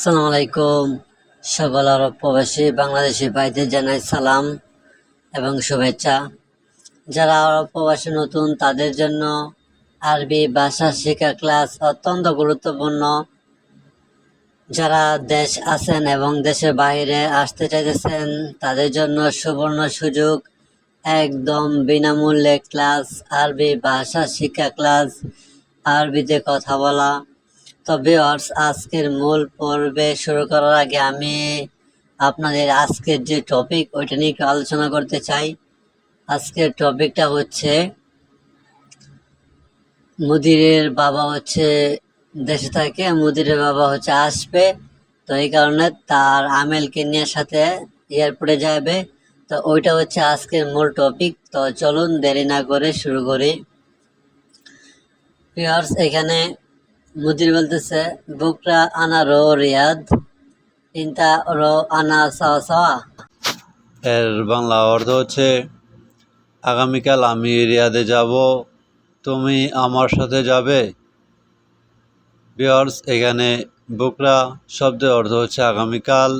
আসসালামু আলাইকুম। সকল আরব প্রবাসী বাংলাদেশি ভাইদের জানাই সালাম এবং শুভেচ্ছা। যারা আরব প্রবাসী নতুন, তাদের জন্য আরবি ভাষা শেখা ক্লাস অত্যন্ত গুরুত্বপূর্ণ। যারা দেশ আছেন এবং দেশের বাইরে আসতে চাইতেছেন, তাদের জন্য সুবর্ণ সুযোগ। একদম বিনামূল্যে ক্লাস, আরবি ভাষা শিক্ষা ক্লাস, আরবিতে কথা বলা। তো ভিউয়ার্স আজকের মূল পর্বে শুরু করার আগে আমি আপনাদের আজকের যে টপিক ওইটা নিয়ে আলোচনা করতে চাই। আজকের টপিকটা হচ্ছে মুদিরের বাবা হচ্ছে, দেশে থাকে, মুদিরের বাবা হচ্ছে আসবে। তো এই কারণে তার আমেলকে নিয়ে সাথে এয়ারপোর্টে যাবে। তো ওইটা হচ্ছে আজকের মূল টপিক তো চলুন দেরি না করে শুরু করি। এখানে মুদির বলতেছে, বুকরা আনা রো রিয়াদ ইনতা রো আনা এর বাংলা অর্থ হচ্ছে, আগামীকাল আমি রিয়াদে যাব, তুমি আমার সাথে যাবে। বিয়ার্স এখানে বুকরা শব্দের অর্থ হচ্ছে, আগামীকাল।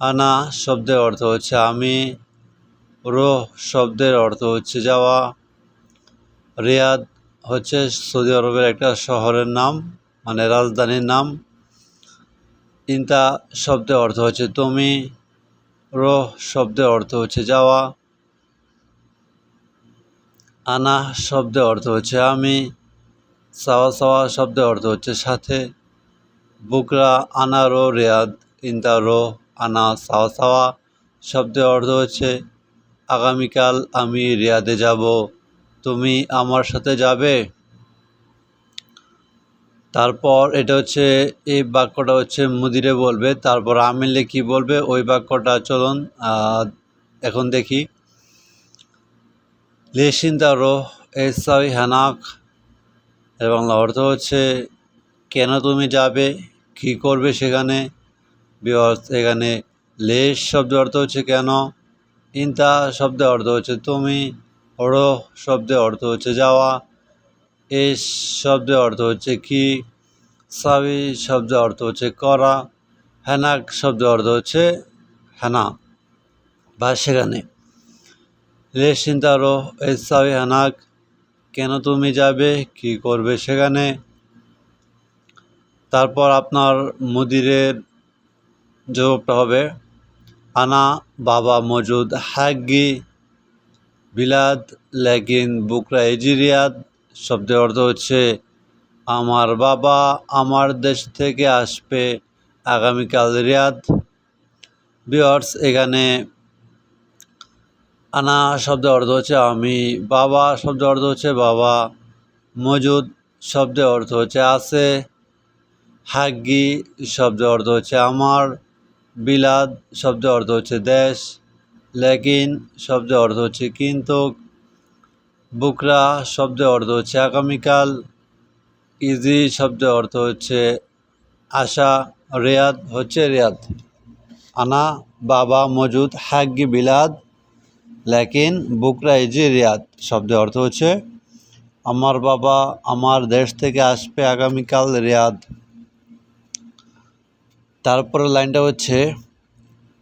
আনা শব্দের অর্থ হচ্ছে, আমি। রোহ শব্দের অর্থ হচ্ছে, যাওয়া। রিয়াদ হচ্ছে সৌদি আরবের একটা শহরের নাম মানে রাজধানীর নাম। ইন্তা শব্দের অর্থ হচ্ছে তুমি, রোহ শব্দের অর্থ হচ্ছে যাওয়া। আনা শব্দের অর্থ হচ্ছে আমি। সাওয়া সাওয়া শব্দের অর্থ হচ্ছে সাথে। বুকরা, আনা, রো, রেয়াদ ইন্দা রো, আনা, সাওয়া সাওয়া শব্দের অর্থ হচ্ছে, আগামীকাল আমি রিয়াদে যাব। তুমি আমার সাথে যাবে? তারপর এটা হচ্ছে, এই বাক্যটা হচ্ছে মুদিরে বলবে, তারপর আমিলে কি বলবে, ওই বাক্যটা চলুন এখন দেখি। লেশিন্দারো এসাই হানাক, এর বাংলা অর্থ হচ্ছে, কেন তুমি যাবে, কি করবে সেখানে? এখানে, লেশ শব্দের অর্থ হচ্ছে কেন? ইন্তা শব্দের অর্থ হচ্ছে তুমি রো শব্দের অর্থ হচ্ছে যাওয়া এস শব্দের অর্থ হচ্ছে কি, সাবি শব্দের অর্থ হচ্ছে করা হ্যানাক শব্দের অর্থ হচ্ছে হ্যানা বা সেখানে। লেশিন্তারো সাবি হানাক, কেন তুমি যাবে, কি করবে সেখানে? তারপর আপনার মুদিরের জবাবটা হবে, আনা বাবা মজুদ হাগি বিলাদ লেকিন বুকরা এজিরিয়াদ শব্দের অর্থ হচ্ছে, আমার বাবা আমার দেশ থেকে আসবে আগামীকাল রিয়াদ। বিয়ার্স এখানে আনা শব্দের অর্থ হচ্ছে, আমি বাবা শব্দের অর্থ হচ্ছে, বাবা মজুদ শব্দের অর্থ হচ্ছে, আছে হাগ্গি শব্দের অর্থ হচ্ছে, আমার বিলাদ শব্দের অর্থ হচ্ছে, দেশ লেকিন শব্দের অর্থ হচ্ছে কিন্তু, বুকরা শব্দের অর্থ হচ্ছে আগামীকাল, ইজি শব্দের অর্থ হচ্ছে আশা, রেয়াদ হচ্ছে রেয়াদ। আনা, বাবা মজুদ, হাগ্গি বিলাদ, লেকিন বুকরা ইজি রিয়াদ শব্দের অর্থ হচ্ছে আমার বাবা আমার দেশ থেকে আসবে আগামীকাল রিয়াদ। তারপরে লাইনটা হচ্ছে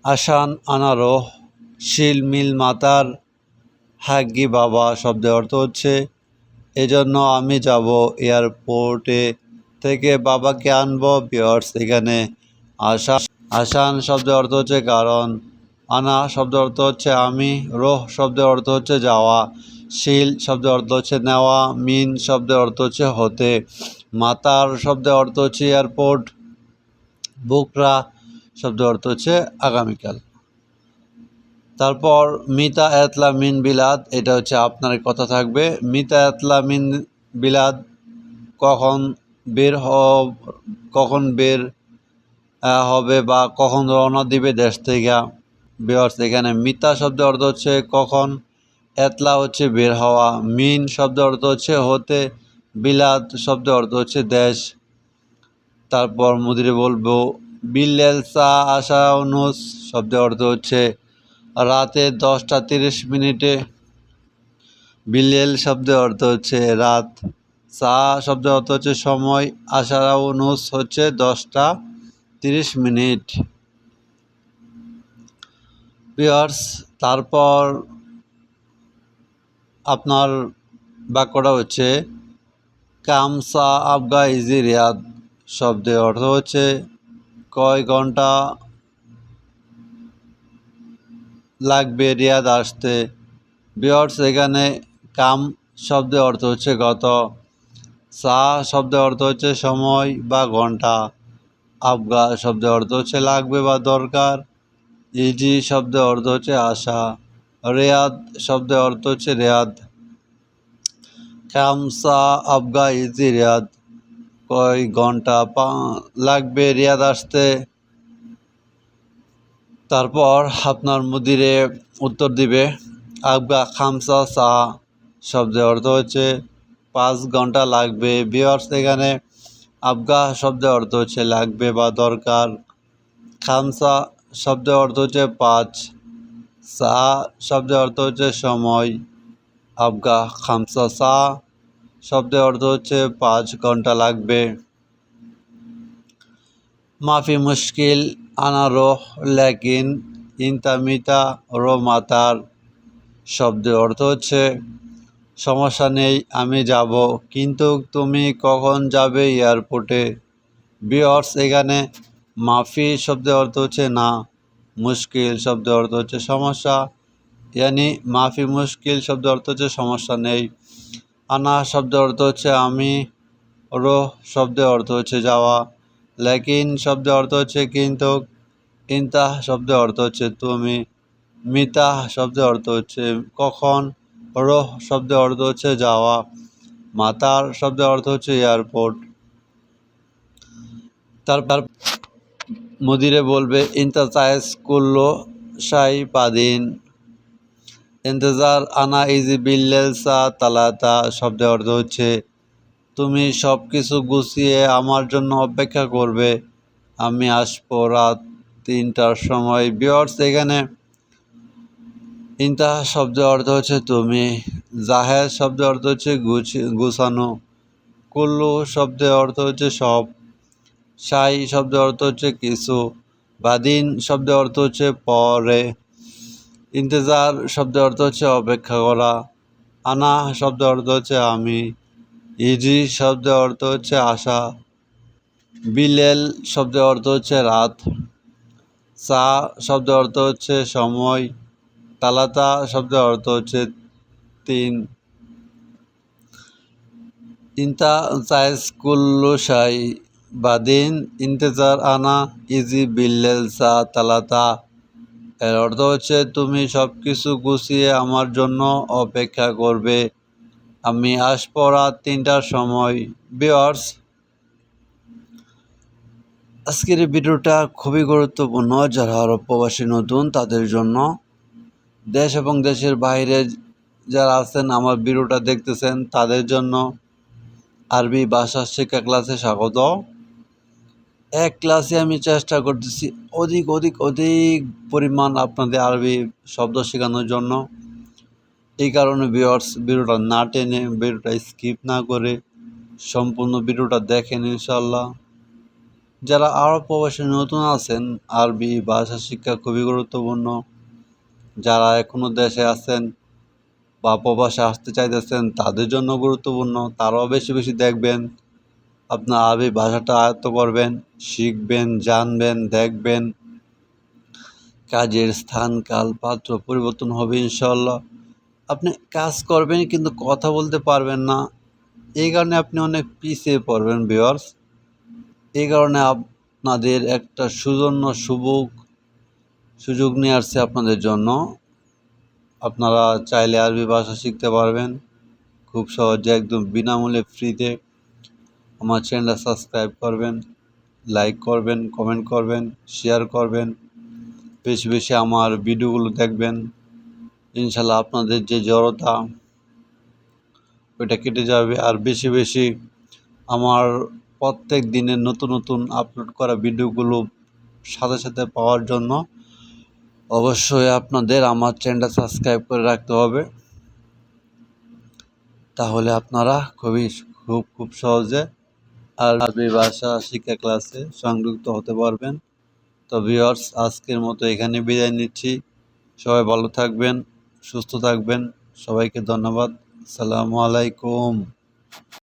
আসান আনারো শিল, মিল মাতার হাগ্গি, বাবা শব্দের অর্থ হচ্ছে, এজন্য আমি যাব এয়ারপোর্টে থেকে বাবাকে আনব বিয়ার্স এখানে আশা আসান শব্দের অর্থ হচ্ছে কারণ, আনা শব্দের অর্থ হচ্ছে আমি, রোহ শব্দের অর্থ হচ্ছে যাওয়া, শিল শব্দের অর্থ হচ্ছে নেওয়া, মিন শব্দের অর্থ হচ্ছে হতে মাতার শব্দের অর্থ হচ্ছে এয়ারপোর্ট, বুকরা শব্দের অর্থ হচ্ছে আগামীকাল। তারপর মিতা এতলা মিন বিলাদ, এটা হচ্ছে আপনার কথা থাকবে। মিতা এতলা মিন বিলাদ কখন বের হ, কখন বের হবে বা কখন রওনা দিবে দেশ থেকে? বিয়ার্স এখানে মিতা শব্দের অর্থ হচ্ছে কখন এতলা হচ্ছে বের হওয়া। মিন শব্দের অর্থ হচ্ছে হতে, বিলাদ শব্দের অর্থ হচ্ছে দেশ। তারপর মুদিরে বলব, বিল্লেল সা আশা অনুস শব্দের অর্থ হচ্ছে রাতে দশটা তিরিশ মিনিটে বিল্লেল শব্দের অর্থ হচ্ছে রাত। সা শব্দের অর্থ হচ্ছে সময়। আশারা অনুস হচ্ছে দশটা তিরিশ মিনিট। পিয়ার্স তারপর আপনার বাক্যটা হচ্ছে, কামসা আবগা ইজি রিয়াদ শব্দের অর্থ হচ্ছে, কয় ঘণ্টা লাগবে, রিয়াদ আসতে। বিয়ার্স, এখানে কাম শব্দের অর্থ হচ্ছে গত। সা শব্দের অর্থ হচ্ছে সময় বা ঘণ্টা। আবগা শব্দের অর্থ হচ্ছে লাগবে বা দরকার। ইজি শব্দের অর্থ হচ্ছে আশা। রেয়াদ শব্দের অর্থ হচ্ছে রেয়াদ। খামসা আবগা, ইজি, রেয়াদ। কয় ঘণ্টা পা- লাগবে, রিয়াদ আসতে। তারপর আপনার মুদিরে উত্তর দিবে আবগা খামসা সা শব্দের অর্থ হচ্ছে, পাঁচ ঘণ্টা লাগবে। বিয়ার্স এখানে আবগা শব্দের অর্থ হচ্ছে, লাগবে বা দরকার। খামসা শব্দের অর্থ হচ্ছে, পাঁচ। সা শব্দের অর্থ হচ্ছে, সময়। আবগা খামসা সা শব্দের অর্থ হচ্ছে, পাঁচ ঘণ্টা লাগবে। মাফি মুশকিল। আনা রোহ লেকিন ইনতামিতা রো মাতার শব্দের অর্থ হচ্ছে, সমস্যা নেই, আমি যাব। কিন্তু তুমি কখন যাবে এয়ারপোর্টে? বিয়র্স, এখানে মাফি শব্দের অর্থ হচ্ছে, না। মুশকিল শব্দের অর্থ হচ্ছে, সমস্যা। ইয়ানি, মাফি মুশকিল শব্দের অর্থ হচ্ছে, সমস্যা নেই। আনা শব্দের অর্থ হচ্ছে, আমি রোহ শব্দের অর্থ হচ্ছে, যাওয়া। লেকিন শব্দের অর্থ হচ্ছে কিন্তু ইন্তা শব্দের অর্থ হচ্ছে তুমি মিতা শব্দের অর্থ হচ্ছে কখন, রোহ শব্দের অর্থ হচ্ছে যাওয়া, মাতার শব্দের অর্থ হচ্ছে এয়ারপোর্ট। তারপর মুদিরে বলবে ইন্তা চায়েস করল সাই পাদিন ইন্তজার আনা ইজি বিল্লেল সা তালাতা শব্দের অর্থ হচ্ছে তুমি সব কিছু গুছিয়ে আমার জন্য অপেক্ষা করবে। আমি আসব রাত তিনটার সময়। বিয়ার্স এখানে ইন্তাহা শব্দের অর্থ হচ্ছে তুমি জাহের শব্দের অর্থ হচ্ছে গুছি- গুছানো, কুল্লু শব্দের অর্থ হচ্ছে সব সাই শব্দের অর্থ হচ্ছে কিছু, বাদিন শব্দের অর্থ হচ্ছে পরে, ইন্তজার শব্দের অর্থ হচ্ছে অপেক্ষা করা আনা শব্দের অর্থ হচ্ছে আমি ইজি শব্দের অর্থ হচ্ছে আশা। বিলেল শব্দের অর্থ হচ্ছে রাত। সা শব্দের অর্থ হচ্ছে সময়। তালাতা শব্দের অর্থ হচ্ছে তিন। ইন্তা চাইস শাই বাদিন ইন্তেজার আনা ইজি বিল্লেল সা, তালাতা। এর অর্থ হচ্ছে তুমি সব কিছু গুছিয়ে আমার জন্য অপেক্ষা করবে। আমি আসব রাত তিনটার সময়। বিয়ার্স আজকের ভিডিওটা খুবই গুরুত্বপূর্ণ, যারা আরব প্রবাসী নতুন, তাদের জন্য। দেশ এবং দেশের বাইরে যারা আছেন, আমার ভিডিওটা দেখতেছেন, তাদের জন্য আরবি ভাষা শিক্ষা ক্লাসে স্বাগত। এক ক্লাসে আমি চেষ্টা করতেছি অধিক অধিক অধিক পরিমাণ আপনাদের আরবি শব্দ শেখানোর জন্য। এই কারণে ভিউয়ার্স ভিডিওটা না টেনে ভিডিওটা স্কিপ না করে সম্পূর্ণ ভিডিওটা দেখেন ইনশাল্লাহ যারা আরব প্রবাসী নতুন আছেন, আরবি ভাষা শিক্ষা খুবই গুরুত্বপূর্ণ। যারা এখনও দেশে আছেন বা প্রবাসে আসতে চাইতেছেন, তাদের জন্য গুরুত্বপূর্ণ। তারাও বেশি বেশি দেখবেন, আপনার আরবি ভাষাটা আয়ত্ত করবেন, শিখবেন, জানবেন, দেখবেন। কাজের স্থান কাল পাত্র পরিবর্তন হবে ইনশাল্লাহ আপনি কাজ করবেন কিন্তু কথা বলতে পারবেন না। এই কারণে আপনি অনেক পিছিয়ে পড়বেন বিয়ার্স এই কারণে আপনাদের একটা সুজন্য সুযোগ সুযোগ নিয়ে আসছে আপনাদের জন্য। আপনারা চাইলে আরবি ভাষা শিখতে পারবেন। খুব সহজে, একদম বিনামূল্যে ফ্রিতে আমার চ্যানেলটা সাবস্ক্রাইব করবেন লাইক করবেন কমেন্ট করবেন শেয়ার করবেন। বেশি বেশি আমার ভিডিওগুলো দেখবেন। ইনশাল্লাহ আপনাদের যে জড়তা, ওইটা কেটে যাবে। আর বেশি বেশি আমার প্রত্যেক দিনের নতুন নতুন আপলোড করা ভিডিওগুলো সাথে সাথে পাওয়ার জন্য অবশ্যই আপনাদের আমার চ্যানেলটা সাবস্ক্রাইব করে রাখতে হবে। তাহলে আপনারা খুবই, খুব খুব সহজে আরবি ভাষা শিক্ষা ক্লাসে সংযুক্ত হতে পারবেন। তো ভিউয়ার্স আজকের মতো এখানে বিদায় নিচ্ছি। সবাই ভালো থাকবেন। সুস্থ থাকবেন। সবাইকে ধন্যবাদ। আসসালামু আলাইকুম।